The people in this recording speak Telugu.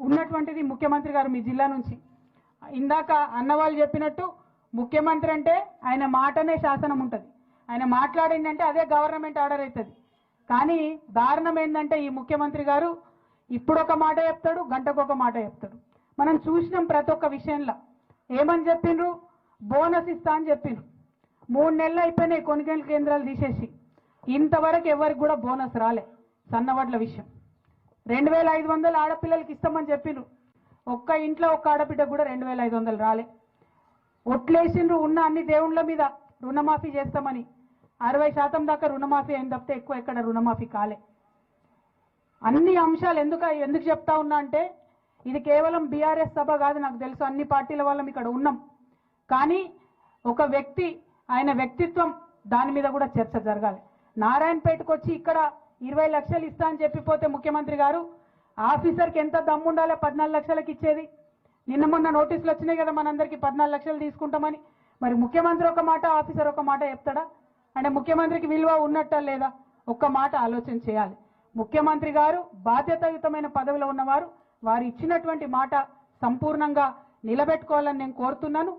ఉన్నటువంటిది ముఖ్యమంత్రి గారు మీ జిల్లా నుంచి. ఇందాక అన్నవాళ్ళు చెప్పినట్టు ముఖ్యమంత్రి అంటే ఆయన మాటనే శాసనం ఉంటుంది. ఆయన మాట్లాడిందంటే అదే గవర్నమెంట్ ఆర్డర్ అవుతుంది కానీ దారుణం ఏంటంటే ఈ ముఖ్యమంత్రి గారు ఇప్పుడు ఒక మాట చెప్తాడు గంటకు ఒక మాట చెప్తాడు. మనం చూసినాం ప్రతి ఒక్క విషయంలో. ఏమని చెప్పిండ్రు బోనస్ ఇస్తా అని చెప్పిండ్రు మూడు నెలలు అయిపోయినాయి కొనుగోలు కేంద్రాలు తీసేసి. ఇంతవరకు ఎవరికి కూడా బోనస్ రాలే. సన్నవాట్ల విషయం. రెండు వేల ఐదు వందలు ఆడపిల్లలకి ఇస్తామని చెప్పిండ్రు ఒక్క ఇంట్లో ఒక్క ఆడబిడ్డ కూడా రెండు వేల ఐదు వందలు రాలే. ఒట్లేసిండ్రు ఉన్న అన్ని దేవుళ్ళ మీద రుణమాఫీ చేస్తామని. అరవై శాతం దాకా రుణమాఫీ అయిన తప్పితే ఎక్కువ ఎక్కడ రుణమాఫీ కాలే. అన్ని అంశాలు ఎందుకు ఎందుకు చెప్తా ఉన్నా అంటే ఇది కేవలం బీఆర్ఎస్ సభ కాదు నాకు తెలుసు అన్ని పార్టీల వాళ్ళం ఇక్కడ ఉన్నాం. కానీ ఒక వ్యక్తి ఆయన వ్యక్తిత్వం దాని మీద కూడా చర్చ జరగాలి. నారాయణపేటకు వచ్చి ఇక్కడ ఇరవై లక్షలు ఇస్తా అని చెప్పిపోతే ముఖ్యమంత్రి గారు ఆఫీసర్కి ఎంత దమ్ముండాలో పద్నాలుగు లక్షలకు ఇచ్చేది. నిన్న మొన్న నోటీసులు వచ్చినాయి కదా మనందరికీ పద్నాలుగు లక్షలు తీసుకుంటామని. మరి ముఖ్యమంత్రి ఒక మాట ఆఫీసర్ ఒక మాట చెప్తాడా? అంటే ముఖ్యమంత్రికి విలువ ఉన్నట్ట లేదా? ఒక్క మాట ఆలోచన చేయాలి. ముఖ్యమంత్రి గారు బాధ్యతాయుతమైన పదవిలో ఉన్నవారు వారు ఇచ్చినటువంటి మాట సంపూర్ణంగా నిలబెట్టుకోవాలని నేను కోరుతున్నాను.